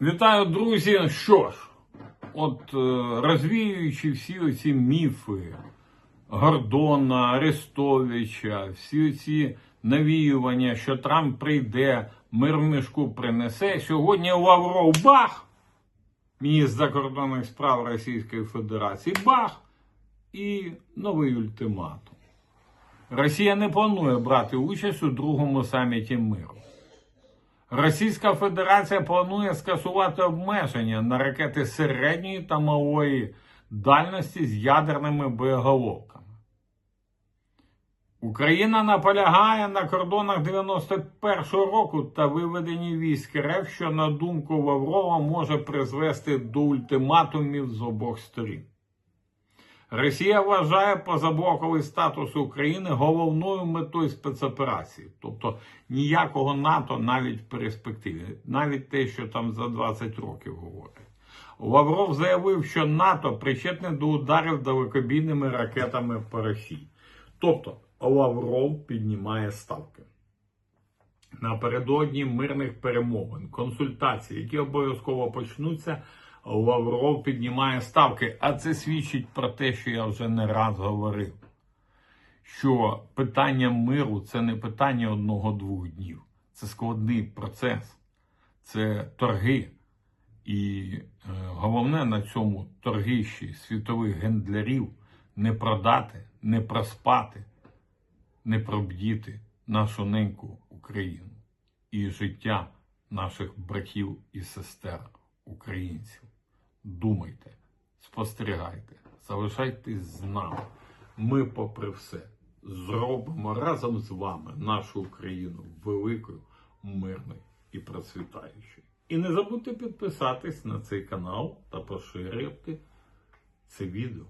Вітаю, друзі! Що ж, от е, розвіюючи всі оці міфи Гордона, Арестовича, всі ці навіювання, що Трамп прийде, мир в мішку принесе. Сьогодні Лавров бах! Міністр закордонних справ Російської Федерації бах! І новий ультиматум. Росія не планує брати участь у другому саміті миру. Російська Федерація планує скасувати обмеження на ракети середньої та малої дальності з ядерними боєголовками. Україна наполягає на кордонах 91-го року та виведенні військ РФ, що, на думку Лаврова, може призвести до ультиматумів з обох сторін. Росія вважає позаблоковий статус України головною метою спецоперації, тобто ніякого НАТО навіть в перспективі, навіть те, що там за 20 років говорять. Лавров заявив, що НАТО причетне до ударів далекобійними ракетами по Росії. Тобто Лавров піднімає ставки. Напередодні мирних перемовин, консультацій, які обов'язково почнуться, Лавров піднімає ставки. А це свідчить про те, що я вже не раз говорив. Що питання миру це не питання одного-двох днів. Це складний процес, це торги. І е, головне на цьому торгищі світових гендлярів не продати, не проспати, не пробдіти нашу неньку Україну і життя наших братів і сестер українців. Думайте, спостерігайте, залишайтесь з нами. Ми, попри все, зробимо разом з вами нашу Україну великою, мирною і процвітаючою. І не забудьте підписатись на цей канал та поширювати це відео.